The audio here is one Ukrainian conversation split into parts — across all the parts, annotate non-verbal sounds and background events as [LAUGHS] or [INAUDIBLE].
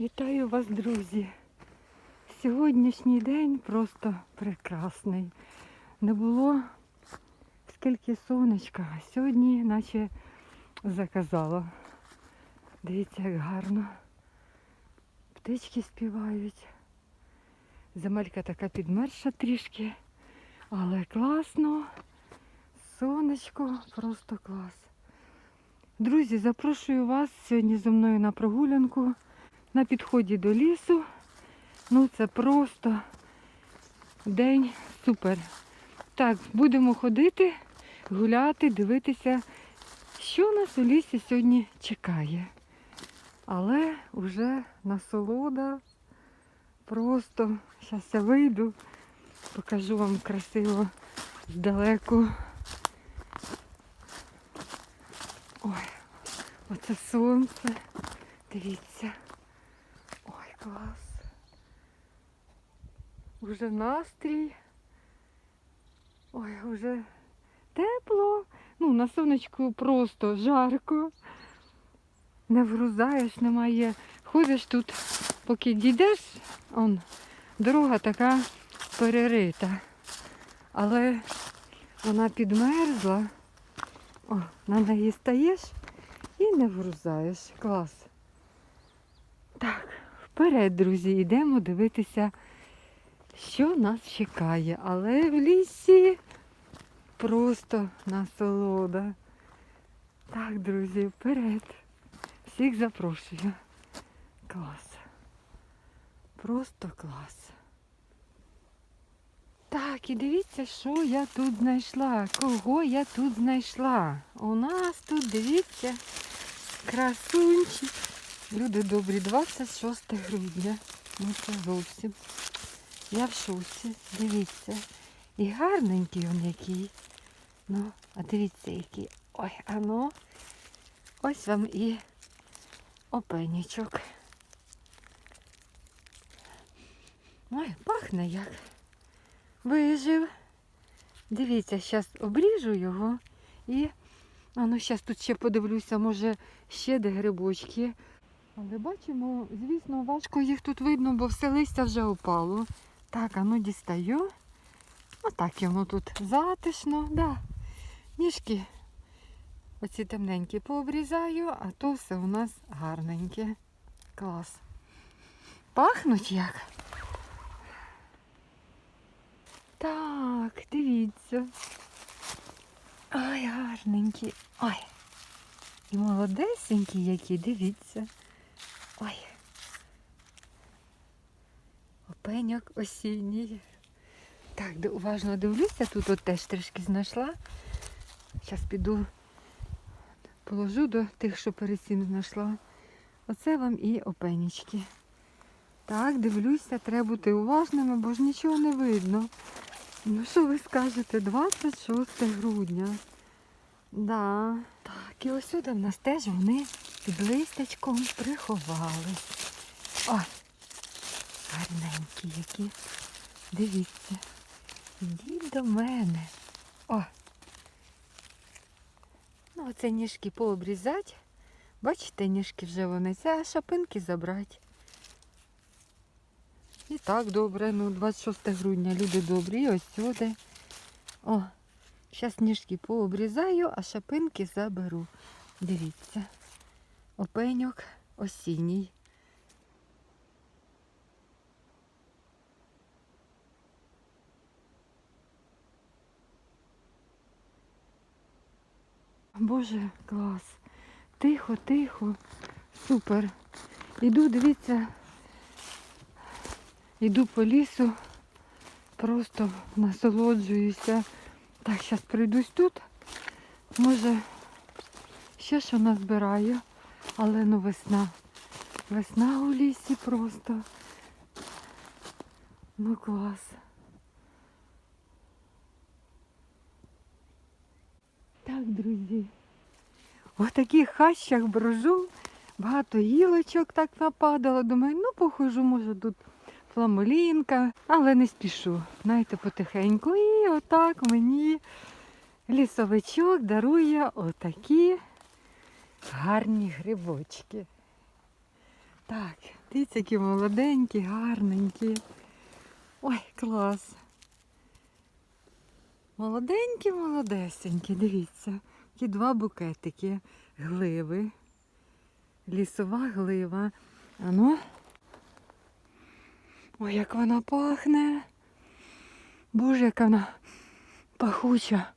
Вітаю вас, друзі. Сьогоднішній день просто прекрасний. Не було скільки сонечка, а сьогодні наче заказало. Дивіться, як гарно. Птички співають. Земелька така підмерша трішки, але класно. Сонечко, просто клас. Друзі, запрошую вас сьогодні зі мною на прогулянку на підході до лісу. Ну це просто день супер. Так, будемо ходити, гуляти, дивитися, що нас у лісі сьогодні чекає. Але вже насолода. Просто зараз я вийду, покажу вам красиво здалеку. Ой, оце сонце. Дивіться. Клас. Уже настрій. Ой, вже тепло. Ну, на сонечку просто жарко. Не вгрузаєш, немає. Ходиш тут, поки дійдеш, он, дорога така перерита. Але вона підмерзла. О, на неї стаєш і не вгрузаєш. Клас. Так, вперед, друзі, йдемо дивитися, що нас чекає. Але в лісі просто насолода. Так, друзі, вперед. Всіх запрошую. Клас. Просто клас. Так, і дивіться, що я тут знайшла. Кого я тут знайшла. У нас тут, дивіться, красунчик. Люди добрі, 26 грудня. Ну це зовсім. Я в шоці. Дивіться. І гарненький він який. Ну, а дивіться який. Ой, а ну. Ось вам і опенічок. Ой, пахне як. Вижив. Дивіться, зараз обріжу його і а ну зараз тут ще подивлюся, може ще де грибочки. Але бачимо, звісно, важко їх тут видно, бо все листя вже опало. Так, а ну дістаю. Отак йому тут затишно, да. Ніжки оці темненькі пообрізаю, а то все у нас гарненьке. Клас. Пахнуть як. Так, дивіться. Ой, гарненькі. Ой. І молодесенькі які, дивіться. Ой. Опеньок осінній. Так, уважно дивлюся, тут от теж трішки знайшла. Зараз піду положу до тих, що перед знайшла. Оце вам і опенічки. Так, дивлюся, треба бути уважними, бо ж нічого не видно. Ну що ви скажете, 26 грудня. Да. Так, і ось сюди в нас теж вони під листячком приховались. Ой, гарненькі які. Дивіться. Йдіть до мене. О. Ну, оце ніжки пообрізати. Бачите, ніжки вже вони. Це шапинки забрати. І так добре, ну 26 грудня, люди добрі, ось сюди. О, зараз ніжки пообрізаю, а шапинки заберу. Дивіться. Опеньок осінній. Боже, клас. Тихо, тихо. Супер. Іду, дивіться, Іду по лісу, просто насолоджуюся. Так, зараз пройдусь тут. Може, ще що назбираю, але ну весна. Весна у лісі просто. Ну клас. Так, друзі. В таких хащах брожу, багато гілочок так нападало. Думаю, ну похожу, може тут фламолінка, але не спішу. Знаєте, потихеньку. І отак мені лісовичок дарує отакі гарні грибочки. Так, дивіться, які молоденькі, гарненькі. Ой, клас. Молоденькі, молодесенькі, дивіться. Які два букетики гливи. Лісова глива. Ану. Ой, як вона пахне. Боже, яка вона пахуча.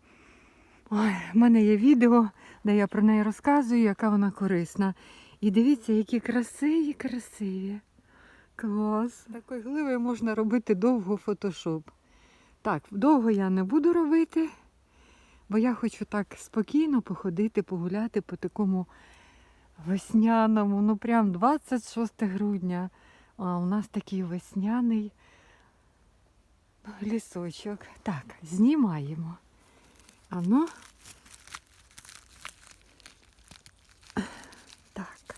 Ой, в мене є відео, де я про неї розказую, яка вона корисна. І дивіться, які красиві, красиві. Клас. Такої гливи можна робити довго фотошоп. Так, довго я не буду робити, бо я хочу так спокійно походити, погуляти по такому весняному, ну прям 26 грудня. А у нас такий весняний лісочок. Так, знімаємо. Ану. Так,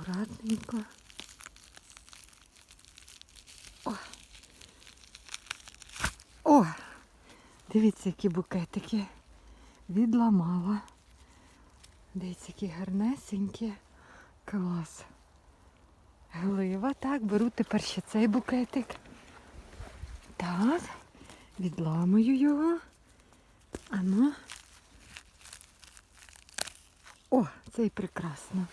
акуратненько. О. О! Дивіться, які букетики. Відламала. Дивіться, які гарнесенькі. Клас. Глива. Так, беру тепер ще цей букетик. Так, відламую його. Ану. О, цей прекрасно.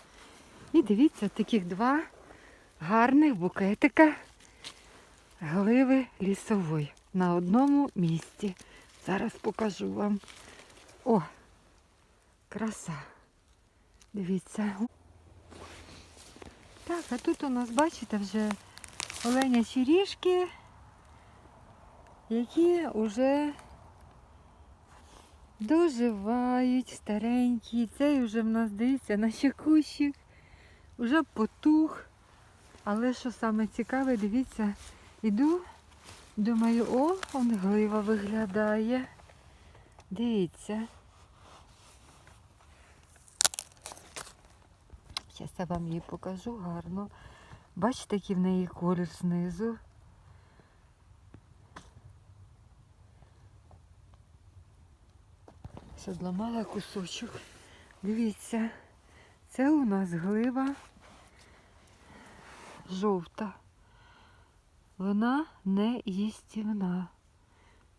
І дивіться, таких два гарних букетика гливи лісової на одному місці. Зараз покажу вам. О, краса. Дивіться. Так, а тут у нас, бачите, вже оленячі ріжки, які вже доживають старенькі. Цей вже в нас дивіться, наче кущик, вже потух. Але що саме цікаве, дивіться, іду, думаю, о, он глива виглядає. Дивіться. Зараз я вам її покажу гарно. Бачите, який в неї колір знизу. Зламала кусочок. Дивіться, це у нас глива жовта. Вона не їстівна.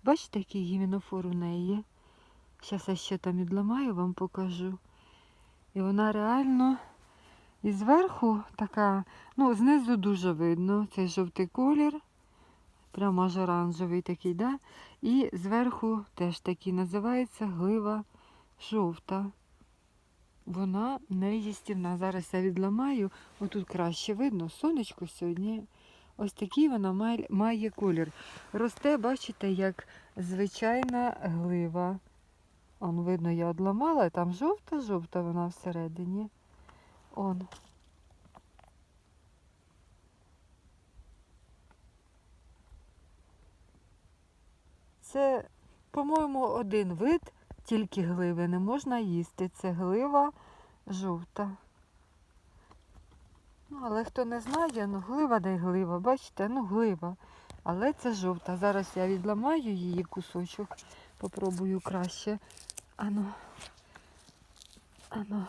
Бачите, який гімінофор у неї? Зараз я ще там відламаю, вам покажу. І вона реально і зверху така, ну, знизу дуже видно цей жовтий колір. Прямо аж оранжевий такий, да? І зверху теж такий називається глива жовта. Вона не їстівна. Зараз я відламаю, отут краще видно, сонечко сьогодні. Ось такий вона має, має колір. Росте, бачите, як звичайна глива. Он, видно, я одламала, там жовта-жовта вона всередині. Он. Це, по-моєму, один вид, тільки гливи не можна їсти. Це глива жовта. Ну, але хто не знає, ну глива дай глива, бачите, ну глива. Але це жовта. Зараз я відламаю її кусочок, попробую краще. Ану. Ану.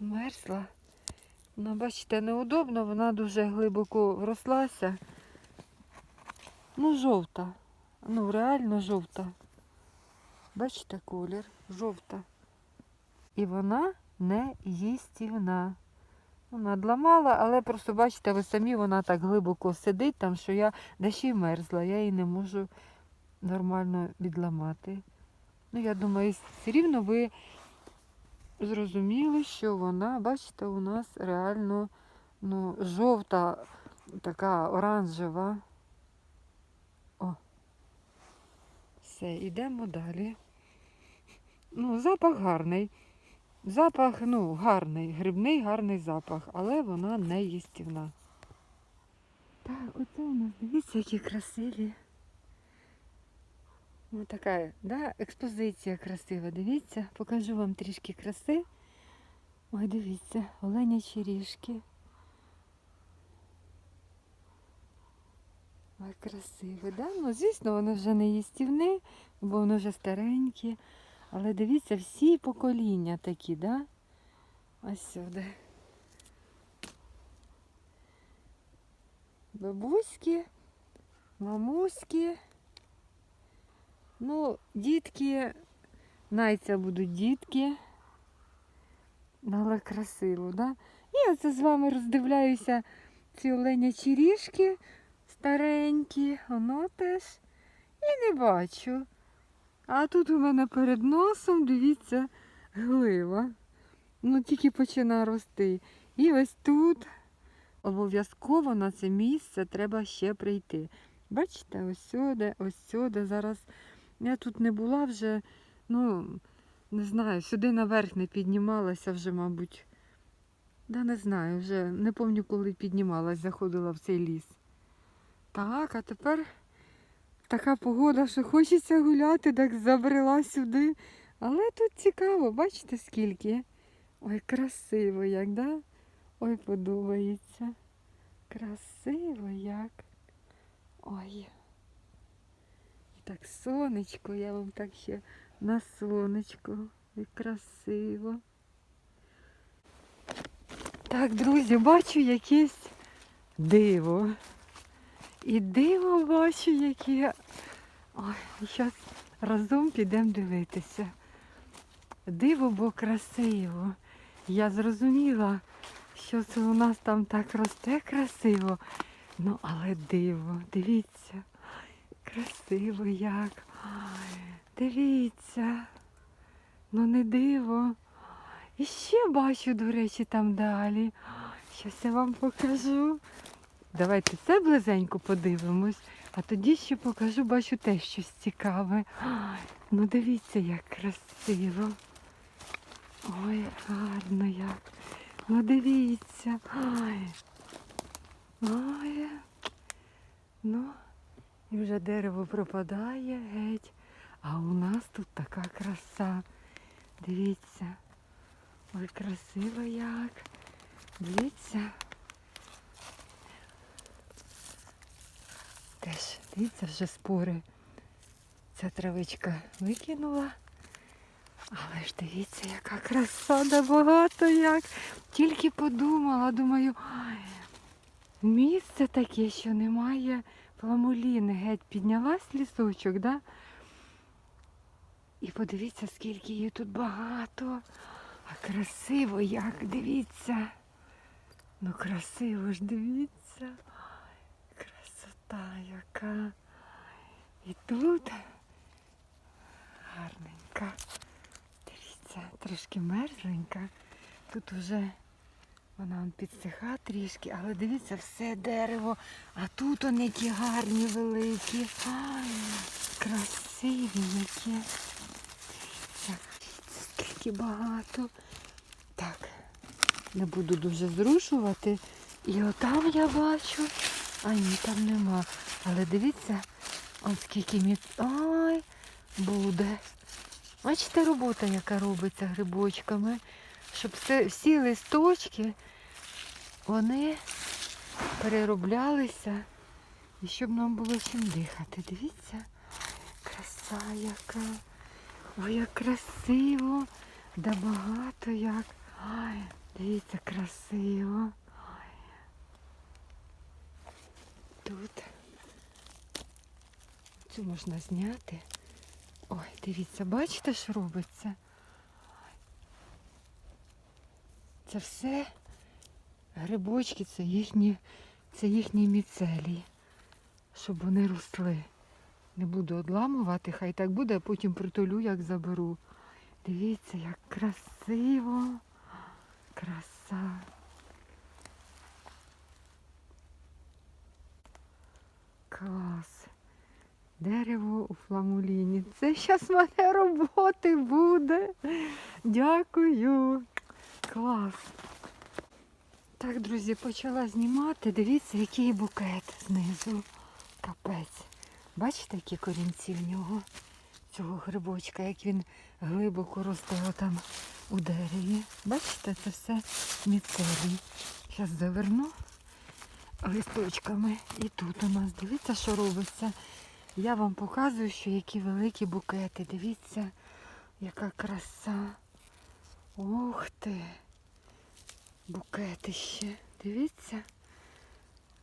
Мерзла. Ну, бачите, неудобно, вона дуже глибоко врослася. Ну, жовта. Ну, реально жовта. Бачите колір? Жовта. І вона не їстівна. Вона дламала, але просто, бачите, ви самі вона так глибоко сидить, там, що я дещо й мерзла, я її не можу нормально відламати. Ну, я думаю, все рівно ви зрозуміли, що вона, бачите, у нас реально ну, жовта, така оранжева. О. Все, йдемо далі. Ну, запах гарний. Запах, ну, гарний, грибний гарний запах, але вона не їстівна. Так, оце у нас, дивіться, які красиві. Ось така, да, експозиція красива. Дивіться, покажу вам трішки краси. Ой, дивіться, оленячі ріжки. Ой, красиво, да? Ну, звісно, вони вже не їстівні, бо вони вже старенькі. Але дивіться, всі покоління такі, да? Ось сюди. Бабуськи, мамуськи. Ну, дітки, найця будуть дітки. Але красиво, да? І оце з вами роздивляюся ці оленячі ріжки старенькі, воно теж. І не бачу. А тут у мене перед носом, дивіться, глива. Ну, тільки починає рости. І ось тут обов'язково на це місце треба ще прийти. Бачите, ось сюди, ось сюди. Зараз я тут не була вже, ну, не знаю, сюди наверх не піднімалася вже, мабуть. Да не знаю, вже не пам'ятаю, коли піднімалась, заходила в цей ліс. Так, а тепер така погода, що хочеться гуляти, так забрела сюди. Але тут цікаво, бачите скільки? Ой, красиво як, да? Ой, подобається. Красиво як. Ой. І так сонечко, я вам так ще на сонечко. І красиво. Так, друзі, бачу якесь диво. І диво бачу, яке. Ой, зараз разом підемо дивитися. Диво, бо красиво. Я зрозуміла, що це у нас там так росте красиво. Ну, але диво, дивіться. Красиво як. Ой, дивіться. Ну не диво. І ще бачу, до речі, там далі. Щось я вам покажу. Давайте це близенько подивимось, а тоді ще покажу, бачу теж щось цікаве. Ой, Ну дивіться, як красиво. Ой, гарно як. Ну дивіться. Ой. Ой. Ну, і вже дерево пропадає геть. А у нас тут така краса. Дивіться. Ой, красиво як. Дивіться. Теж, дивіться, вже спори. Ця травичка викинула. Але ж дивіться, яка краса, да багато як. Тільки подумала, думаю, місце таке, що немає пламуліни. Геть піднялась лісочок, да? І подивіться, скільки її тут багато. А красиво як, дивіться. Ну красиво ж дивіться. Красота яка. І тут гарненька. Дивіться, трошки мерзленька. Тут вже вона підсиха трішки, але дивіться, все дерево. А тут вони які гарні великі. Ай, красиві які. Дивіться, скільки багато. Так, не буду дуже зрушувати. І отам я бачу. А ні, там нема. Але дивіться, от скільки міц. Ай, буде. Бачите, робота, яка робиться грибочками, щоб все, всі листочки вони перероблялися і щоб нам було чим дихати. Дивіться, краса яка. Ой, як красиво, да багато як. Ай, дивіться, красиво. Ай. Тут цю можна зняти. Ой, дивіться, бачите, що робиться? Це все грибочки, це їхні, це їхні міцелії, щоб вони росли. Не буду одламувати, хай так буде, а потім притулю, як заберу. Дивіться, як красиво. Краса. Клас. Дерево у фламуліні. Це зараз мене роботи буде. Дякую. Клас. Так, друзі, почала знімати. Дивіться, який букет знизу. Капець. Бачите, які корінці в нього? Цього грибочка, як він глибоко росте отам у дереві. Бачите, це все міцелій. Зараз заверну листочками. І тут у нас, дивіться, що робиться. Я вам показую, що які великі букети. Дивіться, яка краса. Ух ти! букети ще. Дивіться.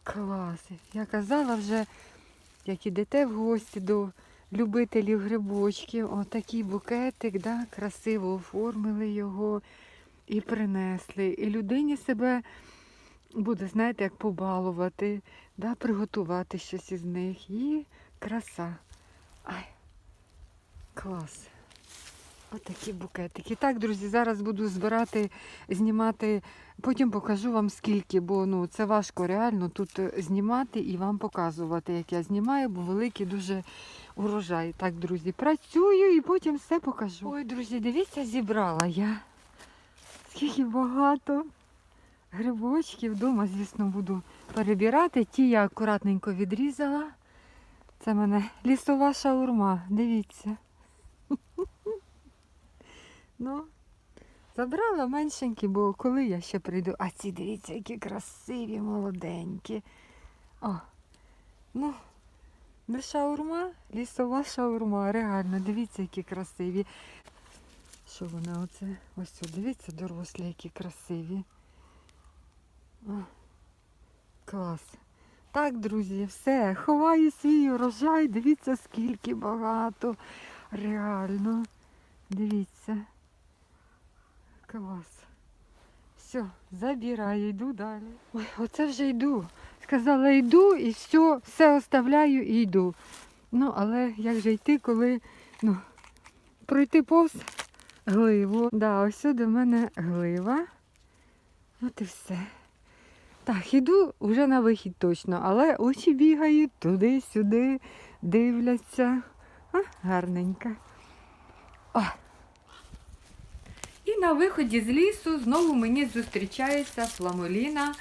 Клас. Я казала вже, як ідете в гості до любителів грибочків, отакий букетик, да, красиво оформили його і принесли. І людині себе буде, знаєте, як побалувати, да, приготувати щось із них. І краса. Ай, клас. Отакі букетики. Так, друзі, зараз буду збирати, знімати. Потім покажу вам скільки, бо ну, це важко реально тут е, знімати і вам показувати, як я знімаю, бо великий дуже урожай. Так, друзі, працюю і потім все покажу. Ой, друзі, дивіться, зібрала я. Скільки багато грибочків. Вдома, звісно, буду перебирати. Ті я акуратненько відрізала. Це в мене лісова шаурма. Дивіться. [LAUGHS] Ну, забрала меншенькі, бо коли я ще прийду. А ці дивіться, які красиві, молоденькі. О, ну, не шаурма, лісова шаурма. Реально, дивіться, які красиві. Що вони оце? Ось, дивіться, дорослі, які красиві. Клас. Так, друзі, все. Ховаю свій урожай. Дивіться, скільки багато. Реально. Дивіться. Клас. Все, забираю, йду далі. Ой, оце вже йду. Сказала, йду і все, все оставляю і йду. Ну, але як же йти, коли ну, пройти повз гливу. Да, ось до мене глива. От і все. Так, іду вже на вихід точно, але очі бігають туди-сюди, дивляться. А, гарненька. О. І на виході з лісу знову мені зустрічається фламоліна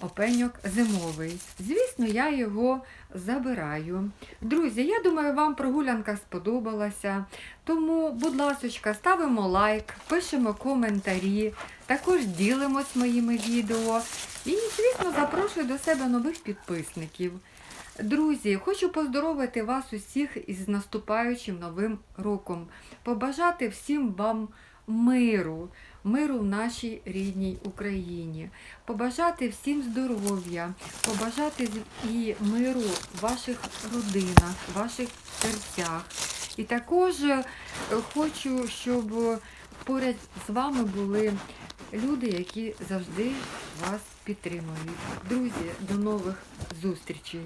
опеньок зимовий. Звісно, я його забираю. Друзі, я думаю, вам прогулянка сподобалася. Тому, будь ласка, ставимо лайк, пишемо коментарі, також ділимось моїми відео. І, звісно, запрошую до себе нових підписників. Друзі, хочу поздоровити вас усіх із наступаючим новим роком. Побажати всім вам миру, миру в нашій рідній Україні, побажати всім здоров'я, побажати і миру в ваших родинах, в ваших серцях. І також е, хочу, щоб поряд з вами були люди, які завжди вас підтримують. Друзі, до нових зустрічей!